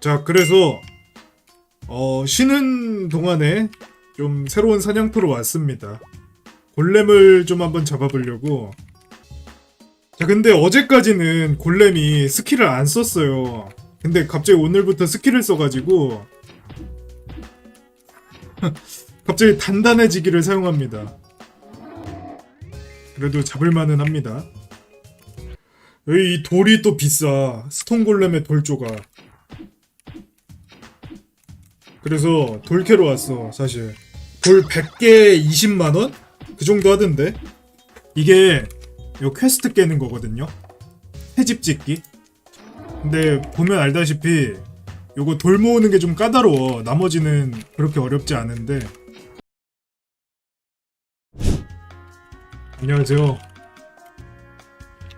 자, 그래서 어, 쉬는 동안에 좀 새로운 사냥터로 왔습니다. 골렘을 좀 한번 잡아보려고. 자, 근데 어제까지는 골렘이 스킬을 안 썼어요. 근데 갑자기 오늘부터 스킬을 써가지고 갑자기 단단해지기를 사용합니다. 그래도 잡을만은 합니다. 이 돌이 또 비싸. 스톤 골렘의 돌조각. 그래서 돌캐로 왔어, 사실. 돌 100개 20만원? 그 정도 하던데? 이게 요 퀘스트 깨는 거거든요? 새집 짓기? 근데 보면 알다시피 요거 돌 모으는 게 좀 까다로워. 나머지는 그렇게 어렵지 않은데. 안녕하세요.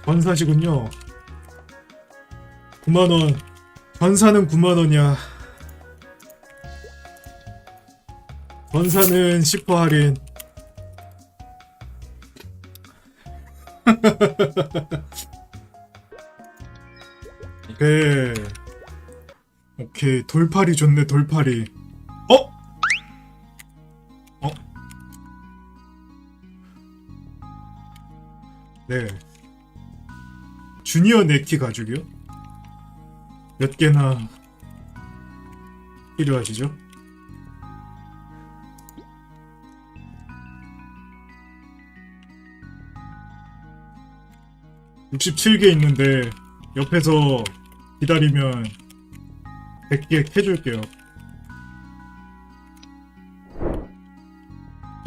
전사시군요. 9만원. 전사는 9만원이야. 전사는 10% 할인. 오케이. 오케이. 돌팔이 좋네, 돌팔이. 어? 어? 네. 주니어 네키 가죽이요? 몇 개나 필요하시죠? (67개) 있는데 옆에서 기다리면 100개 캐줄게요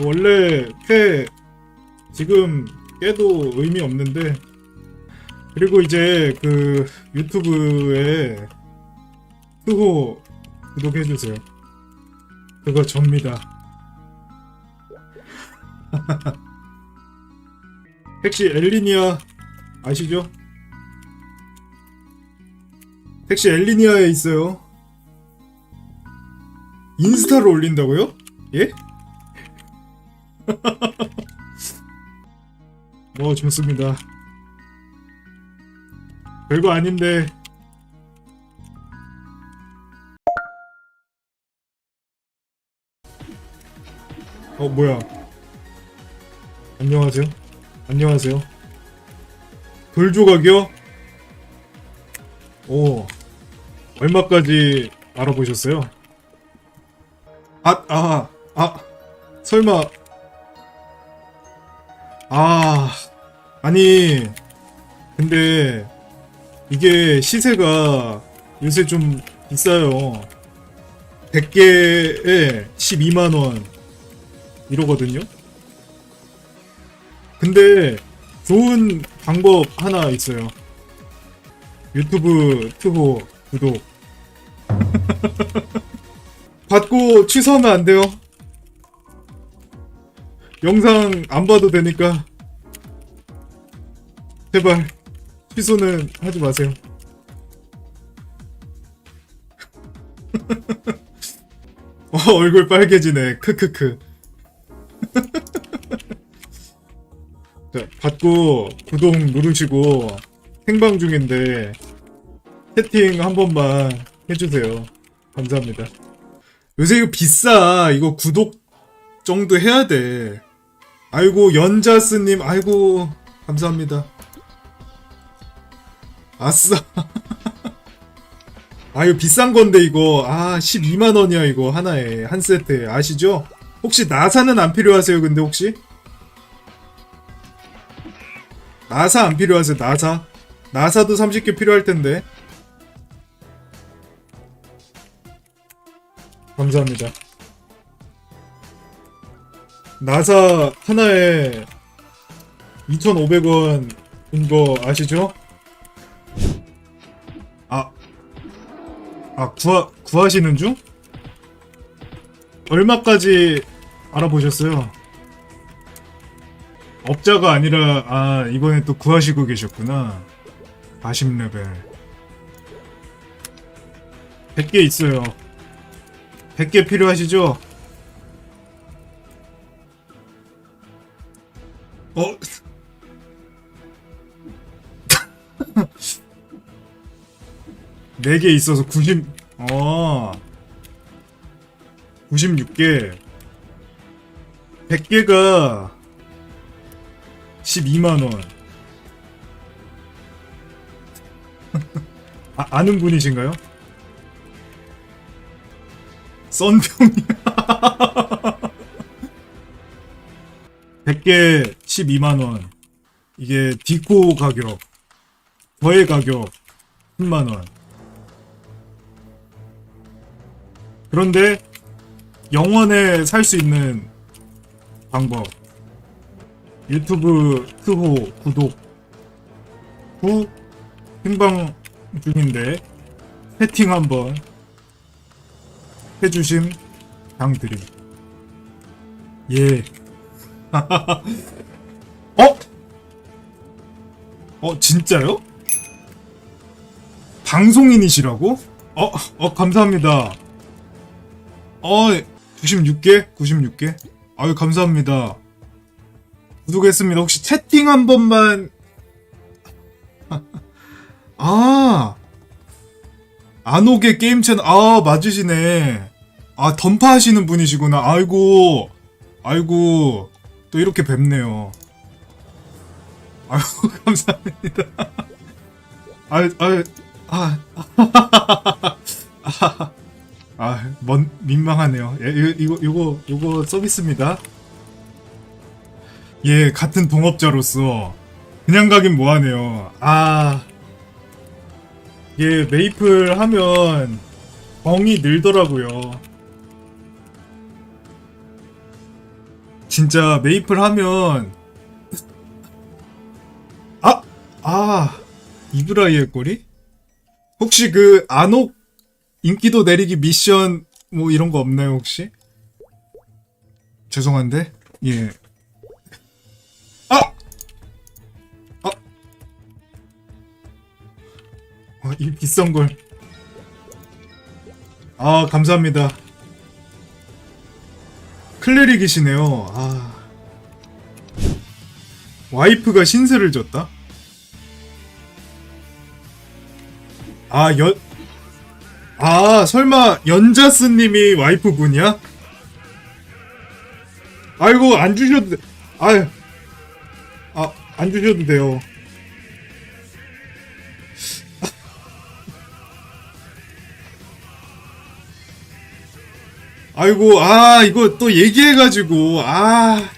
원래 캐 지금 깨도 의미 없는데 그리고 이제 그 유튜브에 수호 구독해주세요. 그거 접니다. 택시 엘리니아 아시죠? 택시 엘리니아에 있어요. 인스타로 올린다고요? 예? 뭐 좋습니다. 별거 아닌데 어 뭐야 안녕하세요 안녕하세요 돌조각이요? 오 얼마까지 알아보셨어요? 아, 아, 아, 설마, 아, 아니, 근데, 이게 시세가 요새 좀 비싸요. 100개에 12만원 이러거든요. 근데 좋은 방법 하나 있어요. 유튜브 투보 구독. 받고 취소하면 안 돼요. 영상 안 봐도 되니까. 제발. 취소는 하지 마세요. 어, 얼굴 빨개지네. 크크크. 받고 구독 누르시고 생방 중인데 채팅 한 번만 해주세요. 감사합니다. 요새 이거 비싸. 이거 구독 정도 해야 돼. 아이고, 연자스님, 아이고, 감사합니다. 아싸. 아, 이거 비싼 건데, 이거. 아, 12만 원이야, 이거. 하나에. 한 세트에. 아시죠? 혹시 나사는 안 필요하세요, 근데 혹시? 나사 안 필요하세요, 나사? 나사도 30개 필요할 텐데. 감사합니다. 나사 하나에 2,500원인 거 아시죠? 아, 아 구하 구하시는 중? 얼마까지 알아보셨어요? 업자가 아니라 아 이번에 또 구하시고 계셨구나. 40레벨. 100개 있어요. 100개 필요하시죠? 어? 네 개 있어서 90, 어. 96개. 100개가 12만원. 아, 아는 분이신가요? 썬평이 100개 12만원. 이게 디코 가격. 저의 가격 10만원. 그런데 영원에 살 수 있는 방법. 유튜브 트호 구독 후 생방 중인데 세팅 한번 해주심 당드림. 예. 어? 어 진짜요? 방송인이시라고? 어, 어 감사합니다. 어, 96개? 96개? 아유, 감사합니다. 구독했습니다. 혹시 채팅 한 번만. 아, 안오게 게임 채널, 아, 맞으시네. 아, 던파 하시는 분이시구나. 아이고, 아이고, 또 이렇게 뵙네요. 아유, 감사합니다. 아유, 아유, 아, 아, 먼, 민망하네요. 예, 이거, 이거, 이거 서비스입니다. 예, 같은 동업자로서 그냥 가긴 뭐하네요. 아, 예, 메이플 하면 정이 늘더라고요. 진짜 메이플 하면 아, 아, 이브라이의 꼬리? 혹시 그 안옥 인기도 내리기 미션 뭐 이런 거 없나요 혹시? 죄송한데 예. 이 비싼 걸. 아, 감사합니다. 클레릭이시네요. 아. 와이프가 신세를 졌다? 아, 연, 아, 설마 연자스님이 와이프분이야? 아이고 안 주셔도 돼. 아유, 아, 안 주셔도 돼요. 아이고, 아, 이거 또 얘기해가지고, 아.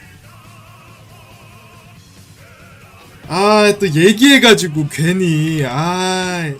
아, 또 얘기해가지고, 괜히, 아.